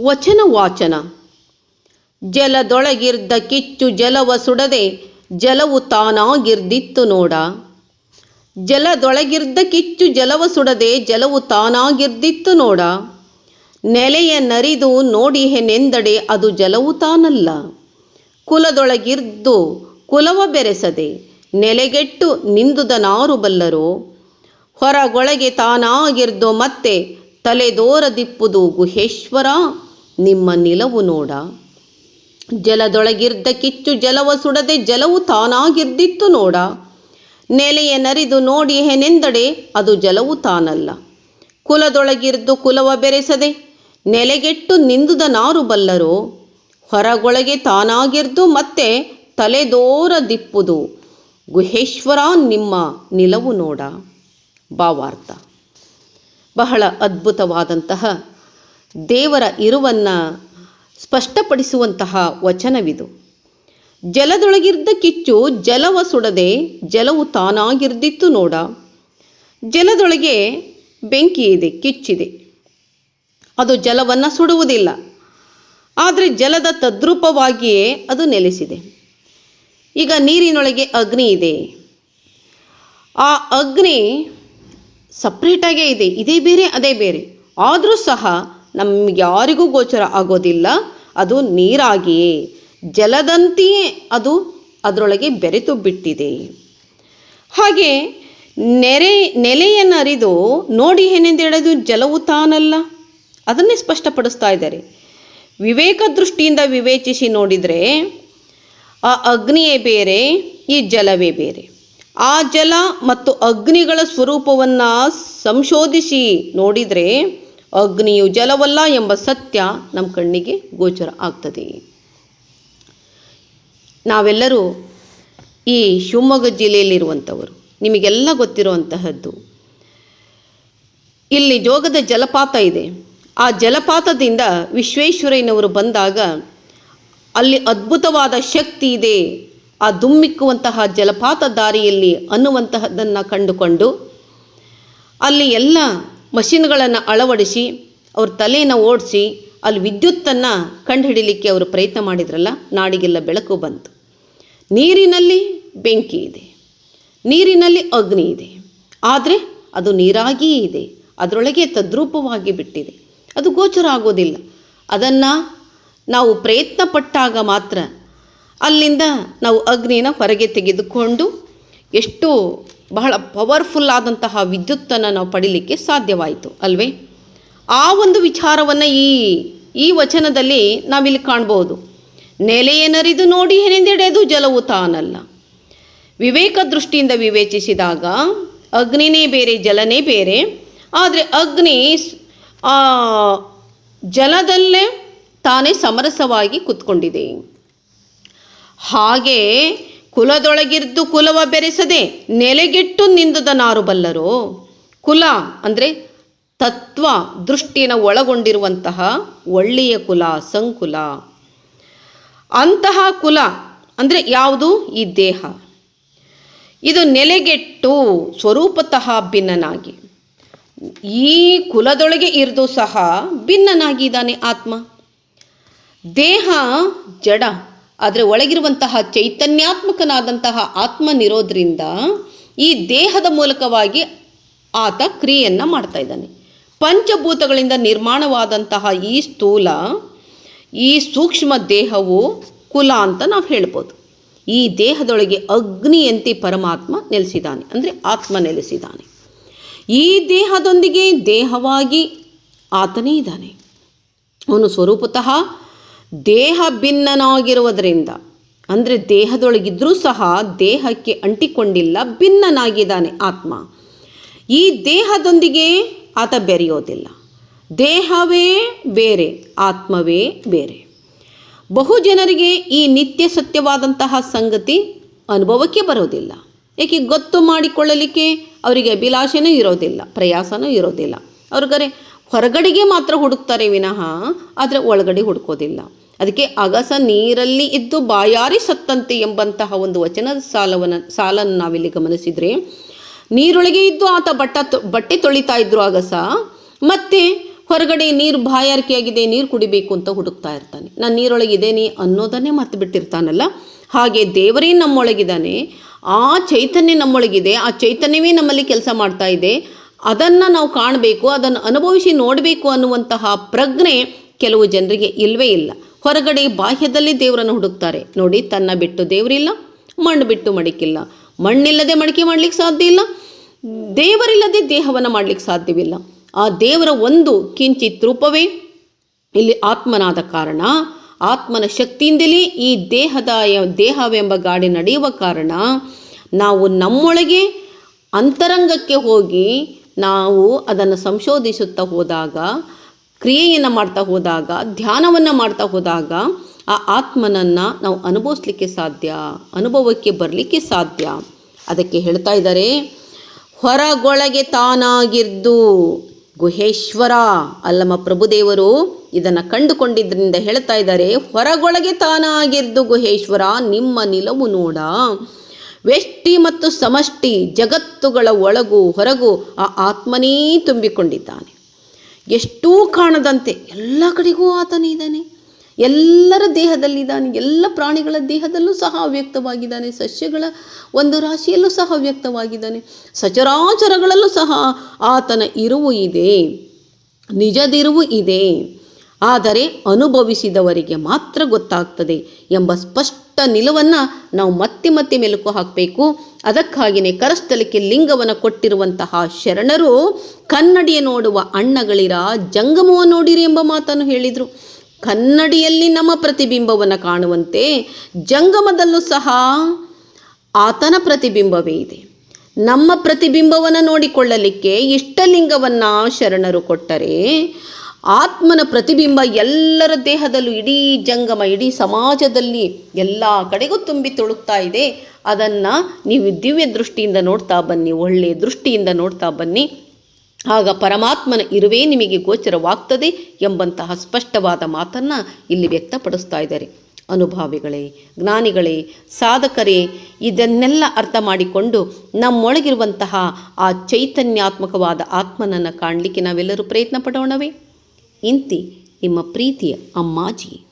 ವಚನ ವಾಚನ ಜಲದೊಳಗಿರ್ದ ಕಿಚ್ಚು ಜಲವ ಸುಡದೆ ಜಲವು ತಾನಾಗಿರ್ದಿತ್ತು ನೋಡ. ಜಲದೊಳಗಿರ್ದ ಕಿಚ್ಚು ಜಲವ ಸುಡದೆ ಜಲವು ತಾನಾಗಿರ್ದಿತ್ತು ನೋಡ. ನೆಲೆಯ ನರಿದು ನೋಡಿ ಹೆನೆಂದಡೆ ಅದು ಜಲವು ತಾನಲ್ಲ. ಕುಲದೊಳಗಿರ್ದು ಕುಲವ ಬೆರೆಸದೆ ನೆಲೆಗೆಟ್ಟು ನಿಂದುದ ನಾರು ಬಲ್ಲರೋ. ಹೊರಗೊಳಗೆ ತಾನಾಗಿರ್ದು ಮತ್ತೆ ತಲೆದೋರದಿಪ್ಪುದು ಗುಹೇಶ್ವರ. ನಿಮ್ಮ ನಿಲವು ನೋಡ. ಜಲದೊಳಗಿರ್ದ ಕಿಚ್ಚು ಜಲವ ಸುಡದೆ ಜಲವು ತಾನಾಗಿರ್ದಿತ್ತು ನೋಡ. ನೆಲೆಯ ನರಿದು ನೋಡಿ ಹೆನೆಂದಡೆ, ಅದು ಜಲವು ತಾನಲ್ಲ. ಕುಲದೊಳಗಿರ್ದು ಕುಲವ ಬೆರೆಸದೆ, ನೆಲೆಗೆಟ್ಟು ನಿಂದುದ ನಾರು ಬಲ್ಲರೋ. ಹೊರಗೊಳಗೆ ತಾನಾಗಿರ್ದು ಮತ್ತೆ ತಲೆದೋರ ದಿಪ್ಪುದು. ಗುಹೇಶ್ವರ, ನಿಮ್ಮ ನಿಲವು ನೋಡ. ಭಾವಾರ್ಥ. ಬಹಳ ಅದ್ಭುತವಾದಂತಹ ದೇವರ ಇರುವನ್ನ ಸ್ಪಷ್ಟಪಡಿಸುವಂತಹ ವಚನವಿದು. ಜಲದೊಳಗಿರ್ದ ಕಿಚ್ಚು ಜಲವ ಸುಡದೆ ಜಲವು ತಾನಾಗಿರ್ದಿತ್ತು ನೋಡ. ಜಲದೊಳಗೆ ಬೆಂಕಿ ಇದೆ, ಕಿಚ್ಚಿದೆ. ಅದು ಜಲವನ್ನು ಸುಡುವುದಿಲ್ಲ. ಆದರೆ ಜಲದ ತದ್ರೂಪವಾಗಿಯೇ ಅದು ನೆಲೆಸಿದೆ. ಈಗ ನೀರಿನೊಳಗೆ ಅಗ್ನಿ ಇದೆ. ಆ ಅಗ್ನಿ ಸಪ್ರೇಟಾಗೇ ಇದೆ. ಇದೇ ಬೇರೆ, ಅದೇ ಬೇರೆ. ಆದರೂ ಸಹ ನಮ್ಗೆ ಯಾರಿಗೂ ಗೋಚರ ಆಗೋದಿಲ್ಲ. ಅದು ನೀರಾಗಿಯೇ. ಜಲದಂತೆಯೇ ಅದು ಅದರೊಳಗೆ ಬೆರೆತು ಬಿಟ್ಟಿದೆ. ಹಾಗೆ ನೆರೆ ನೆಲೆಯನ್ನರಿದು ನೋಡಿ ಏನೆಂದೇಳೋದು ಜಲವು ತಾನಲ್ಲ. ಅದನ್ನೇ ಸ್ಪಷ್ಟಪಡಿಸ್ತಾ ಇದ್ದಾರೆ. ವಿವೇಕ ದೃಷ್ಟಿಯಿಂದ ವಿವೇಚಿಸಿ ನೋಡಿದರೆ ಆ ಅಗ್ನಿಯೇ ಬೇರೆ, ಈ ಜಲವೇ ಬೇರೆ. ಆ ಜಲ ಮತ್ತು ಅಗ್ನಿಗಳ ಸ್ವರೂಪವನ್ನು ಸಂಶೋಧಿಸಿ ನೋಡಿದರೆ ಅಗ್ನಿಯು ಜಲವಲ್ಲ ಎಂಬ ಸತ್ಯ ನಮ್ಮ ಕಣ್ಣಿಗೆ ಗೋಚರ ಆಗ್ತದೆ. ನಾವೆಲ್ಲರೂ ಈ ಶಿವಮೊಗ್ಗ ಜಿಲ್ಲೆಯಲ್ಲಿರುವಂಥವರು, ನಿಮಗೆಲ್ಲ ಗೊತ್ತಿರುವಂತಹದ್ದು, ಇಲ್ಲಿ ಜೋಗದ ಜಲಪಾತ ಇದೆ. ಆ ಜಲಪಾತದಿಂದ ವಿಶ್ವೇಶ್ವರಯ್ಯನವರು ಬಂದಾಗ ಅಲ್ಲಿ ಅದ್ಭುತವಾದ ಶಕ್ತಿ ಇದೆ. ಆ ದುಮ್ಮಿಕ್ಕುವಂತಹ ಜಲಪಾತ ದಾರಿಯಲ್ಲಿ ಅನ್ನುವಂತಹದ್ದನ್ನು ಕಂಡುಕೊಂಡು ಅಲ್ಲಿ ಎಲ್ಲ ಮಷಿನ್ಗಳನ್ನು ಅಳವಡಿಸಿ, ಅವ್ರ ತಲೆಯನ್ನು ಓಡಿಸಿ, ಅಲ್ಲಿ ವಿದ್ಯುತ್ತನ್ನು ಕಂಡುಹಿಡಿಲಿಕ್ಕೆ ಅವರು ಪ್ರಯತ್ನ ಮಾಡಿದ್ರಲ್ಲ, ನಾಡಿಗೆಲ್ಲ ಬೆಳಕು ಬಂತು. ನೀರಿನಲ್ಲಿ ಬೆಂಕಿ ಇದೆ. ನೀರಿನಲ್ಲಿ ಅಗ್ನಿ ಇದೆ. ಆದರೆ ಅದು ನೀರಾಗಿಯೇ ಇದೆ. ಅದರೊಳಗೆ ತದ್ರೂಪವಾಗಿ ಬಿಟ್ಟಿದೆ. ಅದು ಗೋಚರ ಆಗೋದಿಲ್ಲ. ಅದನ್ನು ನಾವು ಪ್ರಯತ್ನ ಪಟ್ಟಾಗ ಮಾತ್ರ ಅಲ್ಲಿಂದ ನಾವು ಅಗ್ನಿನ ಹೊರಗೆ ತೆಗೆದುಕೊಂಡು ಎಷ್ಟು ಬಹಳ ಪವರ್ಫುಲ್ ಆದಂತಹ ವಿದ್ಯುತ್ತನ್ನು ನಾವು ಪಡಿಲಿಕ್ಕೆ ಸಾಧ್ಯವಾಯಿತು, ಅಲ್ವೇ? ಆ ಒಂದು ವಿಚಾರವನ್ನು ಈ ಈ ವಚನದಲ್ಲಿ ನಾವಿಲ್ಲಿ ಕಾಣ್ಬೋದು. ನೆಲೆಯೇನರಿದು ನೋಡಿ ಏನೆಂದೆಡೆದು ಜಲವು ತಾನಲ್ಲ. ವಿವೇಕ ದೃಷ್ಟಿಯಿಂದ ವಿವೇಚಿಸಿದಾಗ ಅಗ್ನಿನೇ ಬೇರೆ, ಜಲನೇ ಬೇರೆ. ಆದರೆ ಅಗ್ನಿ ಜಲದಲ್ಲೇ ತಾನೇ ಸಮರಸವಾಗಿ ಕುತ್ಕೊಂಡಿದೆ. ಹಾಗೆ ಕುಲದೊಳಗಿರ್ದು ಕುಲವ ಬೆರೆಸದೆ ನೆಲೆಗೆಟ್ಟು ನಿಂದದ ನಾರು ಬಲ್ಲರೋ ಕುಲ ಅಂದರೆ ತತ್ವ ದೃಷ್ಟಿಯನ್ನು ಒಳಗೊಂಡಿರುವಂತಹ ಒಳ್ಳೆಯ ಕುಲ, ಸಂಕುಲ. ಅಂತಹ ಕುಲ ಅಂದರೆ ಯಾವುದು? ಈ ದೇಹ. ಇದು ನೆಲೆಗೆಟ್ಟು ಸ್ವರೂಪತಃ ಭಿನ್ನನಾಗಿ. ಈ ಕುಲದೊಳಗೆ ಇರ್ದು ಸಹ ಭಿನ್ನನಾಗಿದ್ದಾನೆ ಆತ್ಮ. ದೇಹ ಜಡ. ಆದರೆ ಒಳಗಿರುವಂತಹ ಚೈತನ್ಯಾತ್ಮಕನಾದಂತಹ ಆತ್ಮನಿರೋದ್ರಿಂದ ಈ ದೇಹದ ಮೂಲಕವಾಗಿ ಆತ ಕ್ರಿಯೆಯನ್ನು ಮಾಡ್ತಾ ಇದ್ದಾನೆ. ಪಂಚಭೂತಗಳಿಂದ ನಿರ್ಮಾಣವಾದಂತಹ ಈ ಸ್ಥೂಲ, ಈ ಸೂಕ್ಷ್ಮ ದೇಹವು ಕುಲ ಅಂತ ನಾವು ಹೇಳ್ಬೋದು. ಈ ದೇಹದೊಳಗೆ ಅಗ್ನಿಯಂತೆ ಪರಮಾತ್ಮ ನೆಲೆಸಿದ್ದಾನೆ, ಅಂದರೆ ಆತ್ಮ ನೆಲೆಸಿದ್ದಾನೆ. ಈ ದೇಹದೊಂದಿಗೆ ದೇಹವಾಗಿ ಆತನೇ ಇದ್ದಾನೆ. ಅವನು ಸ್ವರೂಪತಃ ದೇಹ ಭಿನ್ನನಾಗಿರುವುದರಿಂದ, ಅಂದರೆ ದೇಹದೊಳಗಿದ್ರೂ ಸಹ ದೇಹಕ್ಕೆ ಅಂಟಿಕೊಂಡಿಲ್ಲ, ಭಿನ್ನನಾಗಿದ್ದಾನೆ ಆತ್ಮ. ಈ ದೇಹದೊಂದಿಗೆ ಆತ ಬೆರೆಯೋದಿಲ್ಲ. ದೇಹವೇ ಬೇರೆ, ಆತ್ಮವೇ ಬೇರೆ. ಬಹು ಜನರಿಗೆ ಈ ನಿತ್ಯ ಸತ್ಯವಾದಂತಹ ಸಂಗತಿ ಅನುಭವಕ್ಕೆ ಬರೋದಿಲ್ಲ. ಏಕೆ ಗೊತ್ತು ಮಾಡಿಕೊಳ್ಳಲಿಕ್ಕೆ ಅವರಿಗೆ ಅಭಿಲಾಷೆನೂ ಇರೋದಿಲ್ಲ, ಪ್ರಯಾಸನೂ ಇರೋದಿಲ್ಲ. ಅವ್ರಿಗರೆ ಹೊರಗಡೆಗೆ ಮಾತ್ರ ಹುಡುಕ್ತಾರೆ ವಿನಃ, ಆದರೆ ಒಳಗಡೆ ಹುಡುಕೋದಿಲ್ಲ. ಅದಕ್ಕೆ ಅಗಸ ನೀರಲ್ಲಿ ಇದ್ದು ಬಾಯಾರಿ ಸತ್ತಂತೆ ಎಂಬಂತಹ ಒಂದು ವಚನದ ಸಾಲವನ್ನು ಸಾಲನ್ನು ನಾವಿಲ್ಲಿ ಗಮನಿಸಿದರೆ, ನೀರೊಳಗೆ ಇದ್ದು ಆತ ಬಟ್ಟ ಬಟ್ಟೆ ತೊಳಿತಾ ಇದ್ರು ಅಗಸ, ಮತ್ತೆ ಹೊರಗಡೆ ನೀರು ಬಾಯಾರಿಕೆಯಾಗಿದೆ, ನೀರು ಕುಡಿಬೇಕು ಅಂತ ಹುಡುಕ್ತಾ ಇರ್ತಾನೆ. ನಾನು ನೀರೊಳಗೆ ಇದ್ದೇನೆ ಅನ್ನೋದನ್ನೇ ಮತ್ತೆ ಬಿಟ್ಟಿರ್ತಾನಲ್ಲ? ಹಾಗೆ ದೇವರೇ ನಮ್ಮೊಳಗಿದ್ದಾನೆ, ಆ ಚೈತನ್ಯ ನಮ್ಮೊಳಗಿದೆ, ಆ ಚೈತನ್ಯವೇ ನಮ್ಮಲ್ಲಿ ಕೆಲಸ ಮಾಡ್ತಾ ಇದೆ, ಅದನ್ನು ನಾವು ಕಾಣಬೇಕು, ಅದನ್ನು ಅನುಭವಿಸಿ ನೋಡಬೇಕು ಅನ್ನುವಂತಹ ಪ್ರಜ್ಞೆ ಕೆಲವು ಜನರಿಗೆ ಇಲ್ಲವೇ ಇಲ್ಲ. ಹೊರಗಡೆ ಬಾಹ್ಯದಲ್ಲಿ ದೇವರನ್ನು ಹುಡುಕ್ತಾರೆ. ನೋಡಿ, ತನ್ನ ಬಿಟ್ಟು ದೇವರಿಲ್ಲ, ಮಣ್ಣು ಬಿಟ್ಟು ಮಡಿಕಿಲ್ಲ. ಮಣ್ಣಿಲ್ಲದೆ ಮಡಿಕೆ ಮಾಡ್ಲಿಕ್ಕೆ ಸಾಧ್ಯ ಇಲ್ಲ. ದೇವರಿಲ್ಲದೆ ದೇಹವನ್ನು ಮಾಡ್ಲಿಕ್ಕೆ ಸಾಧ್ಯವಿಲ್ಲ. ಆ ದೇವರ ಒಂದು ಕಿಂಚಿತ್ ರೂಪವೇ ಇಲ್ಲಿ ಆತ್ಮನಾದ ಕಾರಣ. ಆತ್ಮನ ಶಕ್ತಿಯಿಂದಲೇ ಈ ದೇಹದ ದೇಹವೆಂಬ ಗಾಡಿ ನಡೆಯುವ ಕಾರಣ ನಾವು ನಮ್ಮೊಳಗೆ ಅಂತರಂಗಕ್ಕೆ ಹೋಗಿ ನಾವು ಅದನ್ನು ಸಂಶೋಧಿಸುತ್ತಾ ಹೋದಾಗ ಕ್ರಿಯೆಯನ್ನು ಮಾಡ್ತಾ ಹೋದಾಗ, ಧ್ಯಾನವನ್ನು ಮಾಡ್ತಾ ಹೋದಾಗ ಆ ಆತ್ಮನನ್ನು ನಾವು ಅನುಭವಿಸ್ಲಿಕ್ಕೆ ಸಾಧ್ಯ, ಅನುಭವಕ್ಕೆ ಬರಲಿಕ್ಕೆ ಸಾಧ್ಯ. ಅದಕ್ಕೆ ಹೇಳ್ತಾ ಇದ್ದಾರೆ, ಹೊರಗೊಳಗೆ ತಾನಾಗಿರ್ದು ಗುಹೇಶ್ವರ. ಅಲ್ಲಮ್ಮ ಪ್ರಭುದೇವರು ಇದನ್ನು ಕಂಡುಕೊಂಡಿದ್ದರಿಂದ ಹೇಳ್ತಾ ಇದ್ದಾರೆ, ಹೊರಗೊಳಗೆ ತಾನಾಗಿರ್ದು ಗುಹೇಶ್ವರ, ನಿಮ್ಮ ನಿಲವು ನೋಡ. ವ್ಯಷ್ಟಿ ಮತ್ತು ಸಮಷ್ಟಿ ಜಗತ್ತುಗಳ ಒಳಗು ಹೊರಗು ಆ ಆತ್ಮನೇ ತುಂಬಿಕೊಂಡಿದ್ದಾನೆ. ಎಷ್ಟೂ ಕಾಣದಂತೆ ಎಲ್ಲ ಕಡೆಗೂ ಆತನೇ ಇದ್ದಾನೆ. ಎಲ್ಲರ ದೇಹದಲ್ಲಿದ್ದಾನೆ. ಎಲ್ಲ ಪ್ರಾಣಿಗಳ ದೇಹದಲ್ಲೂ ಸಹ ಅವ್ಯಕ್ತವಾಗಿದ್ದಾನೆ. ಸಸ್ಯಗಳ ಒಂದು ರಾಶಿಯಲ್ಲೂ ಸಹ ವ್ಯಕ್ತವಾಗಿದ್ದಾನೆ ಸಚರಾಚರಗಳಲ್ಲೂ ಸಹ ಆತನ ಇರುವು ಇದೆ. ನಿಜದಿರುವು ಇದೆ. ಆದರೆ ಅನುಭವಿಸಿದವರಿಗೆ ಮಾತ್ರ ಗೊತ್ತಾಗ್ತದೆ ಎಂಬ ಸ್ಪಷ್ಟ ನಿಲುವನ್ನು ನಾವು ಮತ್ತೆ ಮತ್ತೆ ಮೆಲುಕು ಹಾಕಬೇಕು. ಅದಕ್ಕಾಗಿಯೇ ಕರಸ್ಥಲಕ್ಕೆ ಲಿಂಗವನ್ನು ಕೊಟ್ಟಿರುವಂತಹ ಶರಣರು ಕನ್ನಡಿಯ ನೋಡುವ ಅಣ್ಣಗಳಿರ, ಜಂಗಮವ ನೋಡಿರಿ ಎಂಬ ಮಾತನ್ನು ಹೇಳಿದರು. ಕನ್ನಡಿಯಲ್ಲಿ ನಮ್ಮ ಪ್ರತಿಬಿಂಬವನ್ನು ಕಾಣುವಂತೆ ಜಂಗಮದಲ್ಲೂ ಸಹ ಆತನ ಪ್ರತಿಬಿಂಬವೇ ಇದೆ. ನಮ್ಮ ಪ್ರತಿಬಿಂಬವನ್ನು ನೋಡಿಕೊಳ್ಳಲಿಕ್ಕೆ ಇಷ್ಟಲಿಂಗವನ್ನು ಶರಣರು ಕೊಟ್ಟರೆ ಆತ್ಮನ ಪ್ರತಿಬಿಂಬ ಎಲ್ಲರ ದೇಹದಲ್ಲೂ ಇಡೀ ಜಂಗಮ, ಇಡೀ ಸಮಾಜದಲ್ಲಿ ಎಲ್ಲ ಕಡೆಗೂ ತುಂಬಿ ತುಳುಕ್ತಾ ಇದೆ. ಅದನ್ನು ನೀವು ದಿವ್ಯ ದೃಷ್ಟಿಯಿಂದ ನೋಡ್ತಾ ಬನ್ನಿ ಒಳ್ಳೆಯ ದೃಷ್ಟಿಯಿಂದ ನೋಡ್ತಾ ಬನ್ನಿ. ಆಗ ಪರಮಾತ್ಮನ ಇರುವೇ ನಿಮಗೆ ಗೋಚರವಾಗ್ತದೆ ಎಂಬಂತಹ ಸ್ಪಷ್ಟವಾದ ಮಾತನ್ನು ಇಲ್ಲಿ ವ್ಯಕ್ತಪಡಿಸ್ತಾ ಇದ್ದಾರೆ. ಅನುಭಾವಿಗಳೇ, ಜ್ಞಾನಿಗಳೇ, ಸಾಧಕರೇ, ಇದನ್ನೆಲ್ಲ ಅರ್ಥ ಮಾಡಿಕೊಂಡು ನಮ್ಮೊಳಗಿರುವಂತಹ ಆ ಚೈತನ್ಯಾತ್ಮಕವಾದ ಆತ್ಮನನ್ನು ಕಾಣಲಿಕ್ಕೆ ನಾವೆಲ್ಲರೂ ಪ್ರಯತ್ನ ಪಡೋಣವೇ? ಇಂತಿ ನಿಮ್ಮ ಪ್ರೀತಿಯ ಅಮ್ಮಾಜಿ.